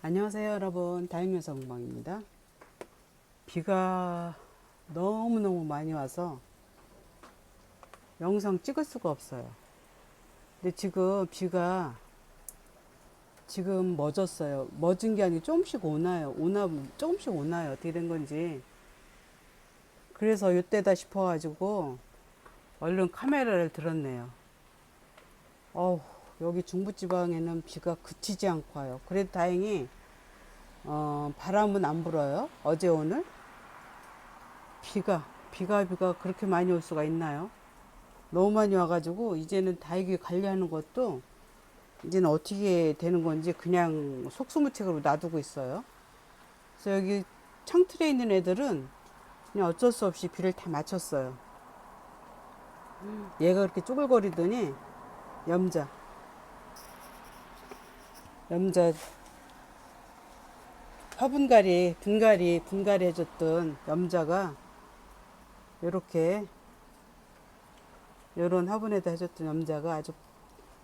안녕하세요 여러분. 다임여사 공방입니다. 비가 너무너무 많이 와서 영상 찍을 수가 없어요. 근데 지금 비가 지금 멎었어요. 멎은 게 아니고 조금씩 오나요? 오나 조금씩 오나요? 어떻게 된 건지. 그래서 이때다 싶어 가지고 얼른 카메라를 들었네요. 어우 여기 중부지방에는 비가 그치지 않고 와요. 그래도 다행히 어, 바람은 안 불어요. 어제 오늘 비가 비가 비가 그렇게 많이 올 수가 있나요? 너무 많이 와가지고 이제는 다육이 관리하는 것도 이제는 어떻게 되는 건지 그냥 속수무책으로 놔두고 있어요. 그래서 여기 창틀에 있는 애들은 그냥 어쩔 수 없이 비를 다 맞췄어요. 얘가 그렇게 쪼글거리더니 염자 염자 화분갈이 분갈이 분갈이 해줬던 염자가 요렇게 요런 화분에다 해줬던 염자가 아주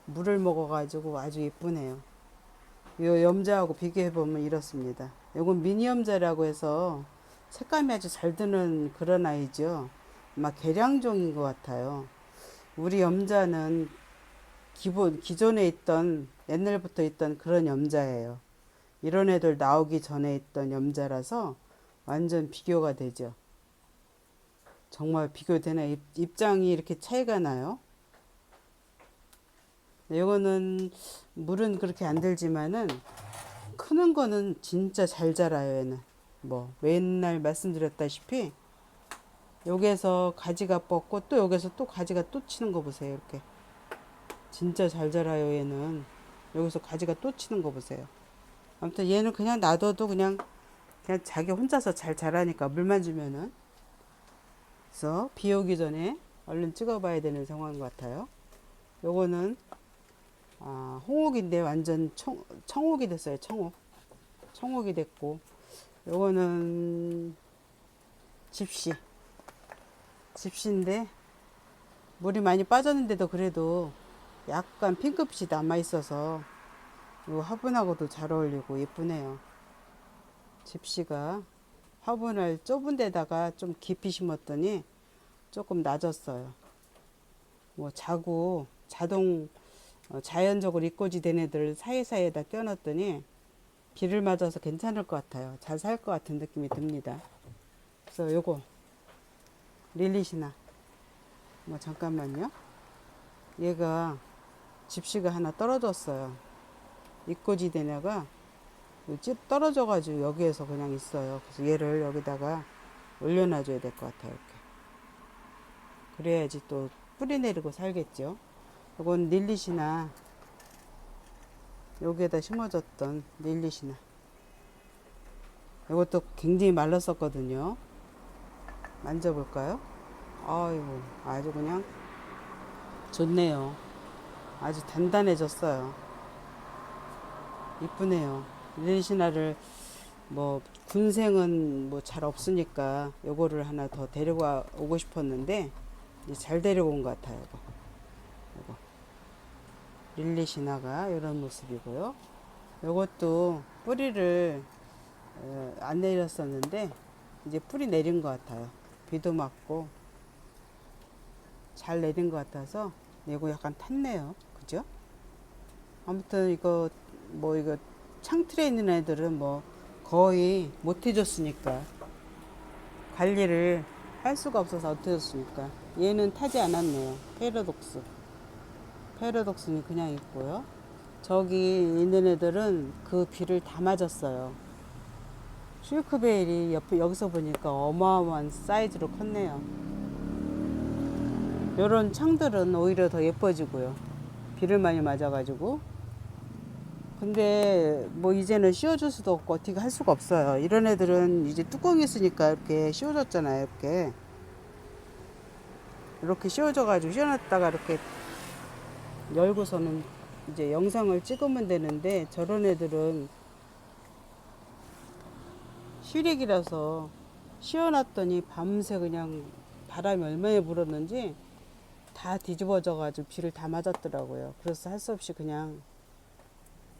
물을 먹어가지고 아주 예쁘네요. 요 염자하고 비교해보면 이렇습니다. 요건 미니 염자라고 해서 색감이 아주 잘 드는 그런 아이죠. 아마 개량종인 것 같아요. 우리 염자는 기본 기존에 있던 옛날부터 있던 그런 염자예요. 이런 애들 나오기 전에 있던 염자라서 완전 비교가 되죠. 정말 비교되나 입, 입장이 이렇게 차이가 나요. 이거는 물은 그렇게 안 들지만은 크는 거는 진짜 잘 자라요 얘는. 뭐 맨날 말씀드렸다시피 여기에서 가지가 뻗고 또 여기서 또 가지가 또 치는 거 보세요 이렇게. 진짜 잘 자라요 얘는. 여기서 가지가 또 치는 거 보세요. 아무튼 얘는 그냥 놔둬도 그냥 그냥 자기 혼자서 잘 자라니까 물만 주면은. 그래서 비 오기 전에 얼른 찍어 봐야 되는 상황인 것 같아요. 요거는 아, 홍옥인데 완전 청, 청옥이 됐어요 청옥. 청옥이 됐고 요거는 집시. 집시인데 물이 많이 빠졌는데도 그래도 약간 핑크빛이 남아 있어서 이 화분하고도 잘 어울리고 예쁘네요. 집시가 화분을 좁은 데다가 좀 깊이 심었더니 조금 낮았어요. 뭐 자구 자동 어, 자연적으로 입고지 된 애들 사이사이에다 껴놨더니 비를 맞아서 괜찮을 것 같아요. 잘 살 것 같은 느낌이 듭니다. 그래서 요거 릴리시나 뭐 잠깐만요. 얘가 집시가 하나 떨어졌어요. 입고지 대냐가 떨어져가지고 여기에서 그냥 있어요. 그래서 얘를 여기다가 올려놔줘야 될 것 같아요. 이렇게. 그래야지 또 뿌리 내리고 살겠죠. 이건 릴리시나 여기에다 심어졌던 릴리시나 이것도 굉장히 말랐었거든요. 만져볼까요? 아이고 아주 그냥 좋네요. 아주 단단해졌어요. 이쁘네요. 릴리시나를 뭐 군생은 뭐 잘 없으니까 요거를 하나 더 데리고 오고 싶었는데 잘 데려온 것 같아요. 요거. 릴리시나가 이런 모습이고요. 요것도 뿌리를 어, 안 내렸었는데 이제 뿌리 내린 것 같아요. 비도 맞고 잘 내린 것 같아서 이거 약간 탔네요. 그죠? 아무튼 이거 뭐 이거 창틀에 있는 애들은 뭐 거의 못 해줬으니까 관리를 할 수가 없어서 해줬으니까 얘는 타지 않았네요. 페러독스. 페러독스는 그냥 있고요. 저기 있는 애들은 그 비를 다 맞았어요. 슈크베일이 옆에 여기서 보니까 어마어마한 사이즈로 컸네요. 요런 창들은 오히려 더 예뻐지고요. 비를 많이 맞아가지고. 근데 뭐 이제는 씌워줄 수도 없고 어떻게 할 수가 없어요. 이런 애들은 이제 뚜껑이 있으니까 이렇게 씌워졌잖아요. 이렇게. 이렇게 씌워져 가지고 씌워놨다가 이렇게 열고서는 이제 영상을 찍으면 되는데 저런 애들은 시래기라서 씌워놨더니 밤새 그냥 바람이 얼마나 불었는지 다 뒤집어져 가지고 비를 다 맞았더라고요. 그래서 할 수 없이 그냥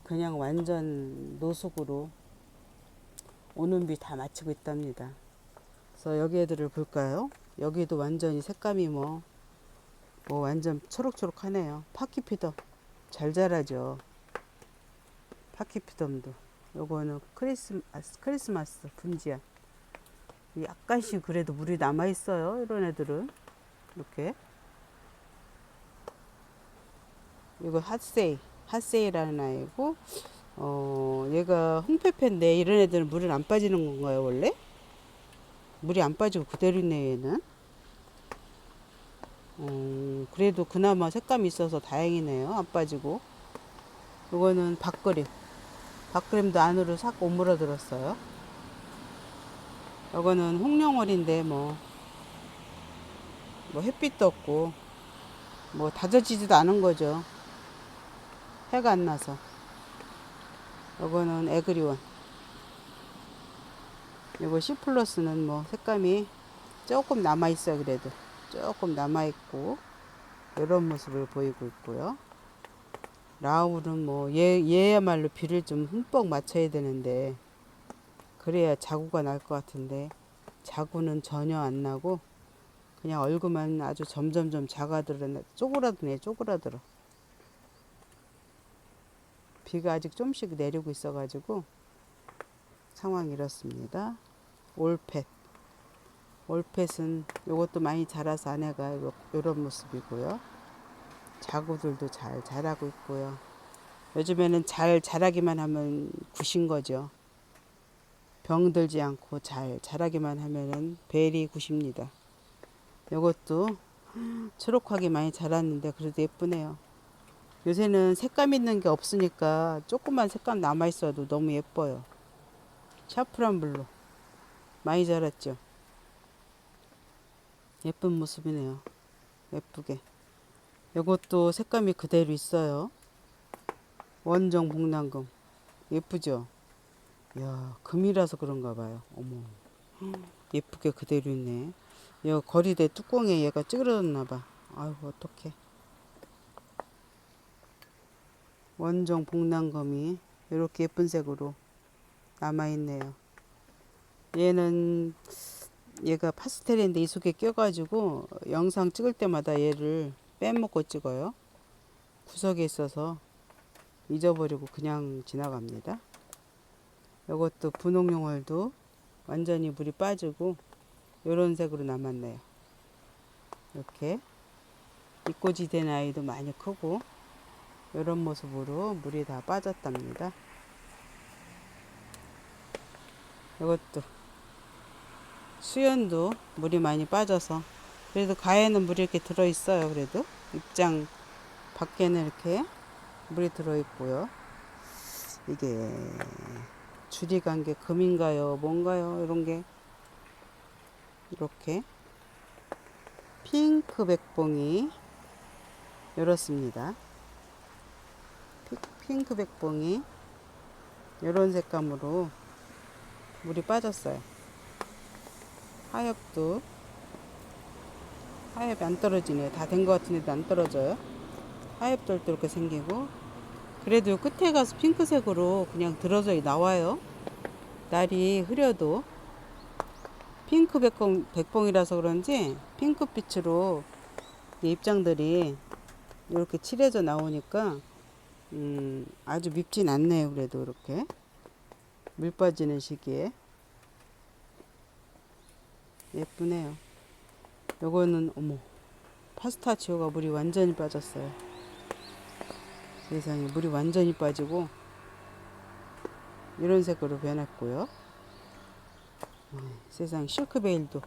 그냥 완전 노숙으로 오는 비 다 마치고 있답니다. 그래서 여기 애들을 볼까요? 여기도 완전히 색감이 뭐, 뭐 완전 초록초록하네요. 파키피덤 잘 자라죠. 파키피덤도. 요거는 크리스마스, 크리스마스 분지야. 약간씩 그래도 물이 남아 있어요. 이런 애들은 이렇게. 이거 핫세이, 핫세이라는 아이고, 어, 얘가 홍페페인데 이런 애들은 물을 안 빠지는 건가요, 원래? 물이 안 빠지고 그대로 있네, 얘는. 음, 그래도 그나마 색감이 있어서 다행이네요. 안 빠지고. 이거는 밥그림. 밥그림도 안으로 싹 오므러 들었어요. 이거는 홍령월인데 뭐, 뭐 햇빛도 없고, 뭐 다져지지도 않은 거죠. 해가 안 나서. 이거는 에그리원. 이거 C 플러스는 뭐 색감이 조금 남아 있어요. 그래도 조금 남아 있고 이런 모습을 보이고 있고요. 라울은 뭐 얘, 얘야말로 비를 좀 흠뻑 맞춰야 되는데 그래야 자구가 날 것 같은데 자구는 전혀 안 나고 그냥 얼굴만 아주 점점점 작아들어 쪼그라드네 쪼그라들어 비가 아직 좀씩 내리고 있어가지고 상황이 이렇습니다. 올펫. 올펫은 이것도 많이 자라서 아내가 이런 모습이고요. 자구들도 잘 자라고 있고요. 요즘에는 잘 자라기만 하면 굿인 거죠. 병들지 않고 잘 자라기만 하면은 벨이 굿입니다. 이것도 초록하게 많이 자랐는데 그래도 예쁘네요. 요새는 색감 있는 게 없으니까 조금만 색감 남아 있어도 너무 예뻐요. 샤프란 블루 많이 자랐죠. 예쁜 모습이네요. 예쁘게. 이것도 색감이 그대로 있어요. 원정 복랑금 예쁘죠? 야 금이라서 그런가 봐요. 어머 예쁘게 그대로 있네. 여 거리대 뚜껑에 얘가 찌그러졌나 봐. 아이고 어떡해. 원정 복랑검이 이렇게 예쁜 색으로 남아 있네요. 얘는 얘가 파스텔인데 이 속에 껴가지고 영상 찍을 때마다 얘를 빼먹고 찍어요. 구석에 있어서 잊어버리고 그냥 지나갑니다. 이것도 분홍용월도 완전히 물이 빠지고 이런 색으로 남았네요. 이렇게 이꼬지 된 아이도 많이 크고 이런 모습으로 물이 다 빠졌답니다. 이것도 수연도 물이 많이 빠져서 그래도 가에는 물이 이렇게 들어 있어요. 그래도 입장 밖에는 이렇게 물이 들어 있고요. 이게 줄이 간 게 금인가요? 뭔가요? 이런 게 이렇게 핑크 백봉이 이렇습니다. 핑크 백봉이 이런 색감으로 물이 빠졌어요. 하엽도 하엽이 안 떨어지네요. 다된 것 같은데도 안 떨어져요. 하엽들도 이렇게 생기고 그래도 끝에 가서 핑크색으로 그냥 들어져 나와요. 날이 흐려도 핑크 백봉, 백봉이라서 그런지 핑크빛으로 입장들이 이렇게 칠해져 나오니까 음, 아주 밉진 않네요. 그래도 이렇게 물 빠지는 시기에 예쁘네요. 요거는 어머 파스타치오가 물이 완전히 빠졌어요. 세상에 물이 완전히 빠지고 이런 색으로 변했고요. 음, 세상 실크베일도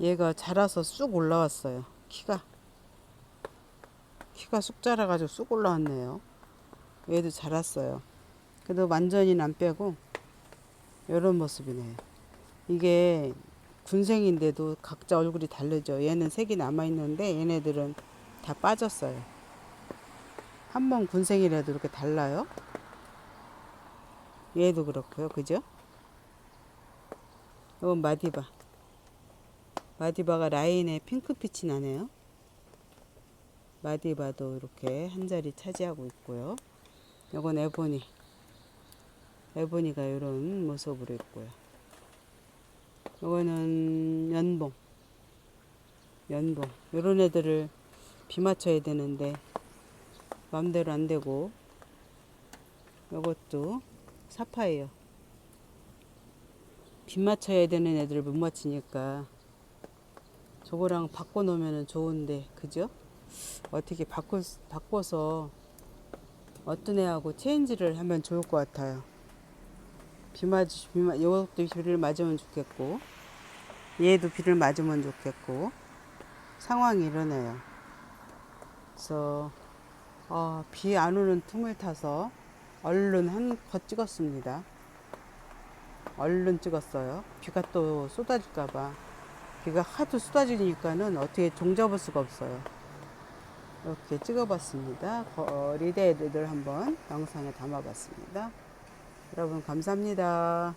얘가 자라서 쑥 올라왔어요. 키가 키가 쑥 자라가지고 쑥 올라왔네요. 얘도 자랐어요. 그래도 완전히는 안 빼고 이런 모습이네요. 이게 군생인데도 각자 얼굴이 다르죠. 얘는 색이 남아 있는데 얘네들은 다 빠졌어요. 한 번 군생이라도 이렇게 달라요. 얘도 그렇고요. 그죠? 이건 마디바. 마디바가 라인에 핑크빛이 나네요. 마디바도 이렇게 한 자리 차지하고 있고요. 요건 에보니. 에보니가 이런 모습으로 있고요. 요거는 연봉. 연봉. 요런 애들을 비 맞춰야 되는데 마음대로 안 되고 요것도 사파예요. 비 맞춰야 되는 애들을 못 맞추니까 저거랑 바꿔 놓으면 좋은데 그죠? 어떻게 바꿔, 바꿔서 어떤 애하고 체인지를 하면 좋을 것 같아요. 비 맞, 비 맞, 요것도 비를 맞으면 좋겠고, 얘도 비를 맞으면 좋겠고, 상황이 이러네요. 그래서, 어, 비 안 오는 틈을 타서 얼른 한거 찍었습니다. 얼른 찍었어요. 비가 또 쏟아질까봐. 비가 하도 쏟아지니까는 어떻게 종잡을 수가 없어요. 이렇게 찍어봤습니다. 거리대를 한번 영상에 담아봤습니다. 여러분 감사합니다.